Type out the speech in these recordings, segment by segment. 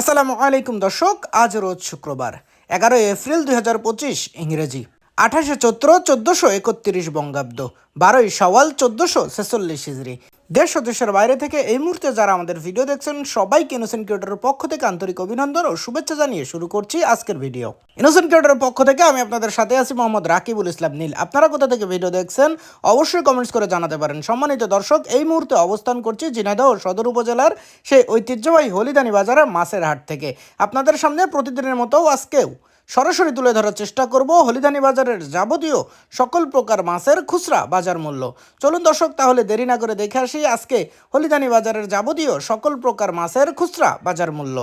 আসসালামু আলাইকুম দর্শক, আজ রোজ শুক্রবার, এগারোই এপ্রিল দুই হাজার পঁচিশ, ইংরেজি। আঠাশে চৈত্র চোদ্দশো একত্রিশ বঙ্গাব্দ, বারোই সওয়াল চোদ্দশো ছেচল্লিশ হিজড়ি। দেশ ও দেশের বাইরে থেকে এই মুহূর্তে যারা আমাদের ভিডিও দেখছেন, সবাইকে ইনোসেন্ট ক্রিয়েটরের পক্ষ থেকে আন্তরিক অভিনন্দন ও শুভেচ্ছা জানিয়ে শুরু করছি আজকের ভিডিও ইনোসেন্ট ক্রিয়েটরের পক্ষ থেকে আমি আপনাদের সাথে আছি মোহাম্মদ রাকিবুল ইসলাম নীল। আপনারা কোথা থেকে ভিডিও দেখছেন, অবশ্যই কমেন্টস করে জানাতে পারেন। সম্মানিত দর্শক, এই মুহূর্তে অবস্থান করছি ঝিনাইদহ সদর উপজেলার সেই ঐতিহ্যবাহী হলিদানি বাজারের মাছের হাট থেকে। আপনাদের সামনে প্রতিদিনের মতো আজকেও সরাসরি তুলে ধরার চেষ্টা করব হলিদানি বাজারের যাবতীয় সকল প্রকার মাছের খুচরা বাজার মূল্য। চলুন দর্শক, তাহলে দেরি না করে দেখে আসি আজকে হলিদানি বাজারের যাবতীয় সকল প্রকার মাছের খুচরা বাজার মূল্য।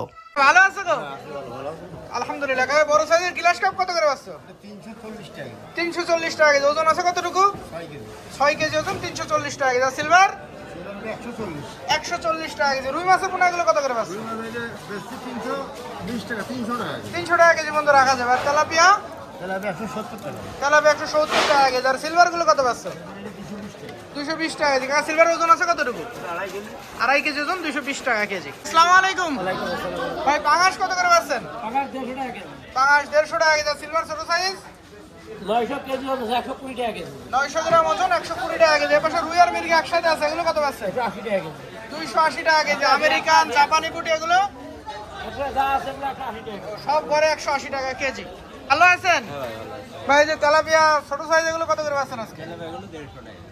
ভালো আছো তো আলহামদুলিল্লাহ বড় সাইজের গ্লাস কাপ কত করে পাচ্ছ? তিনশো চল্লিশ টাকা ওজন আছে কতটুকু? ছয় কেজি। ওজন, তিনশো চল্লিশ টাকা সিলভার একশো চল্লিশ। টাকা কেজি। রুই মাছের পোনাগুলো কত করে পাচ্ছ তিনশো বিশ টাকা টাকা টাকা কেজি বন্ধু রাখা যাবে। আর তেলাপিয়া? টাকা। তেলাপিয়া একশো সত্তর টাকা কেজি। আর সিলভারগুলো কত পাচ্ছ? দুশো বিশ টাকা টাকা কেজি। কারণ সিলভার ওজন আছে কতটুকু? আড়াই কেজি ওজন দুশো বিশ টাকা কেজি। আসসালামু আলাইকুম। ভাই পাঙাশ কত করে পাচ্ছেন? পাঙাশ দেড়শো টাকা কেজি। আর সিলভার ছোট সাইজ নয়শো কেজি টাকা গ্রাম ওজন একশো কুড়ি টাকা কেজি এপাশে রুই আর মির্গি একসাথে আছে এগুলো কত টাকা কেজি দুইশো আশি টাকা কেজি আমেরিকান জাপানি পুটি এগুলো। সব ঘরে একশো আশি টাকা কেজি ভালো আছেন ভাই যে তেলাপিয়া ছোট সাইজ এগুলো কত করে পাচ্ছেন আজকে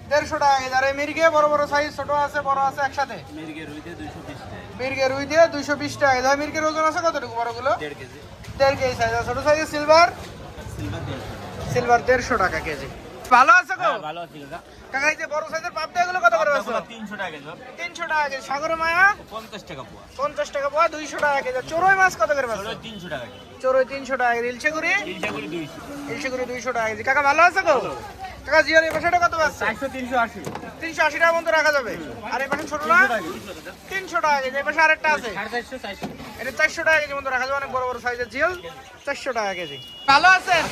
দেড়শো টাকা কেজি আর এই মির্গে বড় বড় সাইজ ছোট আছে বড় আছে একসাথে মির্গে রুই দিয়ে দুইশো বিশ টাকা কেজি মির্গের ওজন আছে কতটুকু বড়গুলো দেড় কেজি সাইজ আর ছোট সাইজের সিলভার সিলভার দেড়শো টাকা কেজি। ভালো আছে গো? ভালো আছি কাকা এই যে বড় সাইজের পাবদা এগুলো কত করে পাচ্ছ তিনশো টাকা কেজি। তিনশো টাকা কেজি। সাগর মায়া? পঞ্চাশ টাকা পোয়া। পঞ্চাশ টাকা পোয়া দুইশো টাকা কেজি। চড়ুই মাছ কত করে পাচ্ছ তিনশো টাকা কেজি। চড়ুই তিনশো টাকা কেজি। ইলশেগুড়ি? ইলশেগুড়ি করে দুইশো। ইলশেগুড়ি দুইশো টাকা কেজি। কাকা ভালো আছে গো? কাকা জিওর এই পাশেটা কত একশো তিনশো আশি। তিনশো টাকা মতো রাখা যাবে। আর এই পাশে ছোট না? তিনশো টাকা কেজি। এই পাশে আরেকটা আছে। সাড়ে চারশো চারশো। এটা চারশো টাকা কেজি মতো রাখা যাবে। অনেক বড় বড় সাইজের জিওল চারশো টাকা কেজি। ভালো আছেন?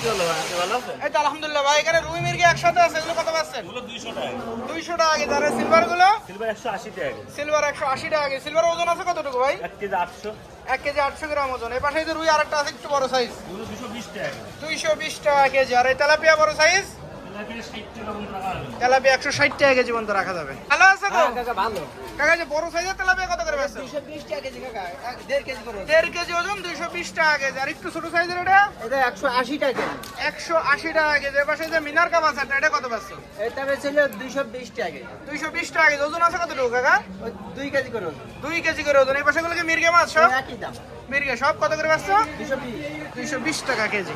ভালো আছে এই তো আলহামদুলিল্লাহ ভাই এখানে রুই মির্গি একসাথে আছে। এগুলো কত পাচ্ছেন এগুলো দুইশো টাকা দুইশো টাকা কেজি। আর সিলভারগুলো সিলভার একশো আশি টাকা কেজি। সিলভার একশো আশি টাকা কেজি। সিলভার ওজন আছে কতটুকু ভাই? এক কেজি আটশো। এক কেজি আটশো গ্রাম ওজন। এই পাশে যে রুই আরেকটা আছে একটু বড় সাইজ। দুশো বিশ টাকা দুইশো বিশ টাকা কেজি। আর এই তেলাপিয়া বড় সাইজ? তেলাপিয়া একশো ষাট টাকা কেজি পর্যন্ত রাখা যাবে। ভালো আছে গো কাকা যে বড় সাইজের তেলাপিয়া কত করে দেড় কেজি ওজন দুইশো বিশ টাকা কেজি। আর একটু ছোট সাইজের এটা? এটা একশো আশি টাকা কেজি। একশো আশি টাকা কেজি। এ পাশে যে মিনার কাপ আছে এটা কত এটা দুইশো বিশ টাকা কেজি। দুইশো বিশ টাকা কেজি। ওজন আছে কতটুকু কাকা? দুই কেজি করে দুই কেজি করে ওজন। এই পাশে গুলো মির্গে মাছ সব? একই দাম। মির্গে সব কত করে বেচছো? দুইশো বিশ টাকা কেজি।